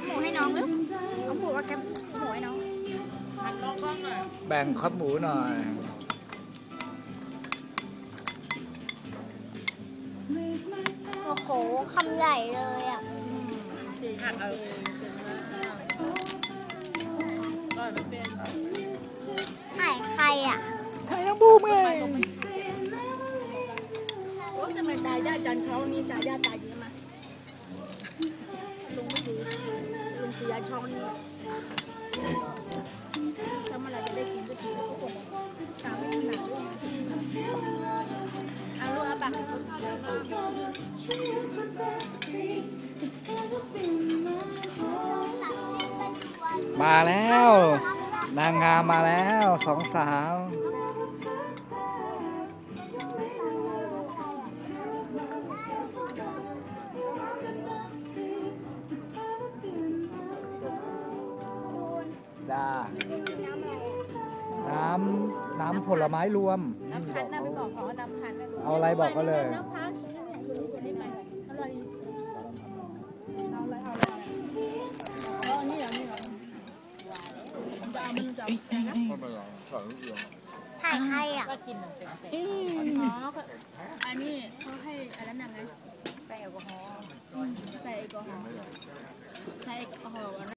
ปหมูให้น้องหรือน้องผูว่าแคปหมูให้น้องหันมองกล้องหน่อยแบ่งข้าวหมูหน่อยโอ้โหคำใหญ่เลยอะหักเอาก็ไม่เป็นไข่ใครอะใครน้ำบูมเองโอ้ทำไมตายญาติจันเขานี่ตายญาติตายเยอะ ช้อนนี่ถ้าเมื่อไรจะได้กินก็กินทุกคนตามไม่มีหนักด้วยอาลูกเอาปากมาแล้ว นางงามมาแล้วสองสาว จ้า น้ำน้ำผลไม้รวม น้ำคั้นนะไปบอกเขาว่าน้ำคั้นนะลูกเอาอะไรบอกเขาเลย น้ำพักตัวนี้ตัวนี้ไปอร่อยเอาอะไรเอาอะไรเอาอันนี้เหรอนี่เหรอจะเอามันจะเอานะไข่ใครอะก็กินมันเป็นอ๋อก็อันนี้เขาให้อะไรนั่นไงใส่แอลกอฮอล์ใส่แอลกอฮอล์ใส่แอลกอฮอล์